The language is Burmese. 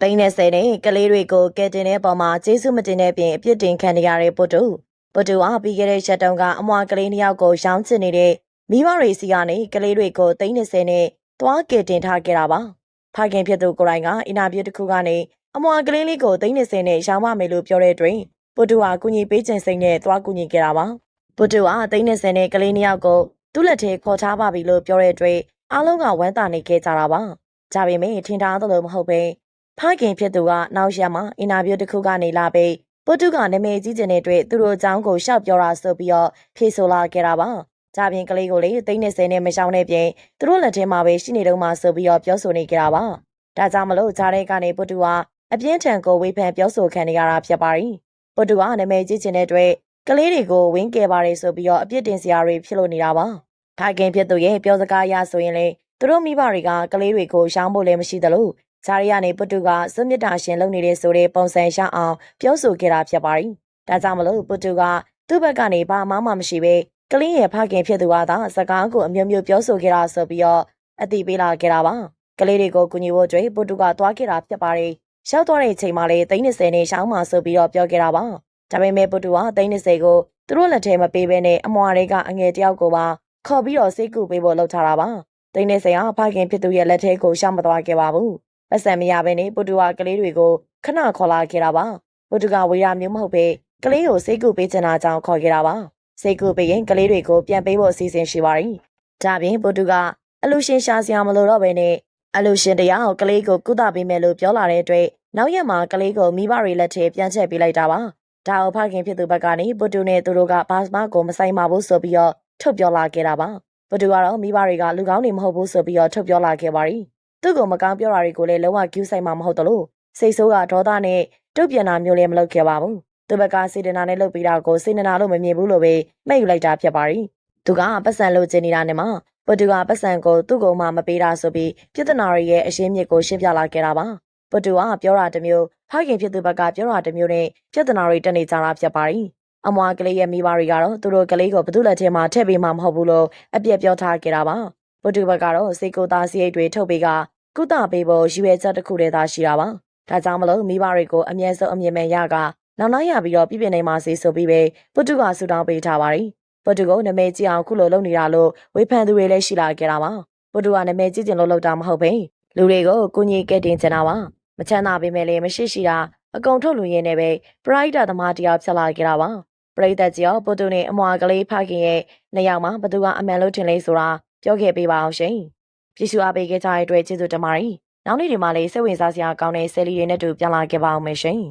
သိန်း30နဲ့ကလေးတွေကိုကဲတင်တဲ့ပုံမှာကျေးဇူးမတင်တဲ့ပြင်အပြစ်တင်ခံနေရတဲ့ပုတ်တူပုတ်တူဟာပြီးခဲ့တဲ့ရက်တုန်းကအမွာကလေးနှစ်ယောက်ကိုရောင်းချစ်နေတဲ့မိဘတွေစီကနေကလေးတွေကိုသိန်း30နဲ့သွားကဲတင်ထားခဲ့တာပါဖခင်ဖြစ်သူကိုယ်တိုင်ကအင်တာဗျူးတစ်ခုကနေအမွာကလေးလေးကိုသိန်း30နဲ့ရောင်းပါမယ်လို့ပြောတဲ့တွင်ပုတ်တူဟာကုညီပေးခြင်းစိတ်နဲ့သွားကုညီခဲ့တာပါပုတ်တူဟာသိန်း30နဲ့ကလေးနှစ်ယောက်ကိုသူ့လက်ထဲခေါ်ထားပါပြီလို့ပြောတဲ့အတွက်အားလုံးကဝမ်းသာနေခဲ့ကြတာပါကြပေမဲ့ထင်ထားသလိုမဟုတ်ပဲ ဖခင်ဖြစ်သူကနောက်ရက်မှာအင်တာဗျူးတစ်ခုကနေလာပြီးပုတ်တုကနာမည်ကြီးကျင်တဲ့အတွက်သူတို့အကြောင်းကိုရှောက်ပြောတာဆိုပြီးတော့ဖြေဆိုလာခဲ့တာပါ။ကြပြင်ကလေးကိုလေသိန်း30နဲ့မရှောင်းတဲ့ပြင်သူတို့လက်ထဲမှာပဲရှိနေတော့မှဆိုပြီးတော့ပြောဆိုနေကြတာပါ။ဒါကြောင့်မလို့ဂျားတဲ့ကနေပုတ်တုကအပြင်းထန်ကိုဝေဖန်ပြောဆိုခံနေရတာဖြစ်ပါရီ။ပုတ်တုကနာမည်ကြီးကျင်တဲ့အတွက်ကလေးတွေကိုဝင်းကယ်ပါတယ်ဆိုပြီးတော့အပြစ်တင်စရာတွေဖြစ်လို့နေတာပါ။ဖခင်ဖြစ်သူရဲ့ပြောစကားအရဆိုရင်လေသူတို့မိဘတွေကကလေးတွေကိုရှောင်းဖို့လည်းမရှိသလို ဂျာရီယာနေပုတုကစွမြစ်တာရှင်လုပ်နေတဲ့ဆိုတဲ့ပုံစံရှအောင်ပြောဆိုခဲ့တာဖြစ်ပါရီ။ဒါကြောင့်မလို့ပုတုကသူ့ဘက်ကနေဘာမှမှမရှိပဲကလင်းရဲ့ဖခင်ဖြစ်သူကသာစကားကိုအမျိုးမျိုးပြောဆိုခဲ့တာဆိုပြီးတော့အတိပေးလာခဲ့တာပါ။ကလေးတွေကိုကူညီဖို့အတွက်ပုတုကသွားခဲ့တာဖြစ်ပါရီ။ရှောက်သွားတဲ့အချိန်မှာလေသိန်း30နဲ့ရှောင်းမှဆိုပြီးတော့ပြောခဲ့တာပါ။ဒါပေမဲ့ပုတုကသိန်း30ကိုသူတို့လက်ထဲမပေးဘဲနဲ့အမွာတွေကအငယ်တယောက်ကိုပါခေါ်ပြီးတော့စိတ်ကူပေးဖို့လှုပ်ထားတာပါ။သိန်း30ကဖခင်ဖြစ်သူရဲ့လက်ထဲကိုရှောက်မသွားခဲ့ပါဘူး။ ပတ်စံမရဘဲနဲ့ပုတူဟာကလေးတွေကိုခဏခေါ်လာခဲ့တာပါပုတူကဝေရမျိုးမဟုတ်ပဲကလေးကိုစိတ်ကူပေးချင်တာကြောင့်ခေါ်ခဲ့တာပါစိတ်ကူပေးရင်ကလေးတွေကိုပြန်ပေးဖို့အစီအစဉ်ရှိပါရီဒါပြင်ပုတူကအလူရှင်ရှာစရာမလိုတော့ဘဲနဲ့အလူရှင်တရားကိုကလေးကိုကုသပေးမယ်လို့ပြောလာတဲ့အတွက်နောက်ရက်မှာကလေးကိုမိဘတွေလက်ထဲပြန်ချက်ပေးလိုက်တာပါဒါအောင်ဖခင်ဖြစ်သူဘက်ကနေပုတူနဲ့သူတို့ကဘာမှကိုမဆိုင်ပါဘူးဆိုပြီးတော့ထုတ်ပြောလာခဲ့တာပါပုတူကတော့မိဘတွေကလူကောင်းတွေမဟုတ်ဘူးဆိုပြီးတော့ထုတ်ပြောလာခဲ့ပါရီ သူ့ကိုမကောင်းပြောတာတွေကိုလည်းလုံးဝကျူးဆိုင်မှာမဟုတ်တလို့စိတ်ဆိုးကဒေါသနဲ့တုတ်ပြန်တာမျိုးလည်းမလုပ်ခဲ့ပါဘူးသူဘက်ကစေတနာနဲ့လုပ်ပြီးတာကိုစေတနာလို့မမြင်ဘူးလို့ပဲမှတ်ယူလိုက်တာဖြစ်ပါရီသူကပတ်စံလို့ကျင်နေတာနဲ့မှပတူကပတ်စံကိုသူ့ကုံမှမပေးတာဆိုပြီးပြဿနာတွေရဲ့အရှင်းမြစ်ကိုရှင်းပြလာခဲ့တာပါပတူကပြောတာတစ်မျိုးဖခင်ဖြစ်သူဘက်ကပြောတာတစ်မျိုးနဲ့ပြဿနာတွေတက်နေကြတာဖြစ်ပါရီအမွားကလေးရဲ့မိဘတွေကတော့သူတို့ကလေးကိုဘသူ့လက်ထဲမှာထည့်ပေးမှမဟုတ်ဘူးလို့အပြက်ပြောထားခဲ့တာပါပတူဘက်ကတော့စေကိုသားစရိတ်တွေထုတ်ပေးက ကုသပေးဖို့ရည်ရွယ်ချက်တစ်ခုတည်းသာရှိတာပါ။ဒါကြောင့်မလို့မိဘတွေကိုအမြဲဆုံးအမြင်မဲ့ရကနောက်နောက်ရပြီးတော့ပြည်ပြနေမှာစီဆိုပြီးပဲပုတုကဆူတောင်းပေးထားပါရီ။ပုတုကိုနမဲကြည့်အောင်ခုလိုလုပ်နေတာလို့ဝေဖန်သူတွေလည်းရှိလာကြတာပါ။ပုတုကနမဲကြည့်ကျင်လို့လုပ်တာမဟုတ်ဘဲလူတွေကိုကုညီကဲတင်ချင်တာပါ။မချမ်းသာပေမဲ့လည်းမရှိရှိတာအကုန်ထုတ်လူရင်းနဲ့ပဲပရိုက်တာသမားတရားဖြစ်လာကြတာပါ။ပရိသတ်ကြီးရောပုတုနဲ့အမွာကလေးဖခင်ရဲ့နှစ်ယောက်မှာဘသူကအမှန်လို့ထင်လဲဆိုတာပြောခဲ့ပေးပါအောင်ရှင်။ ပြည်စုအားပေးခဲ့ကြတဲ့အတွက်ကျေးဇူးတင်ပါတယ်။နောက်နေ့ဒီမှာလေးစိတ်ဝင်စားစရာကောင်းတဲ့ဆယ်လီတွေနဲ့တူပြန်လာခဲ့ပါအောင်မယ်ရှင်။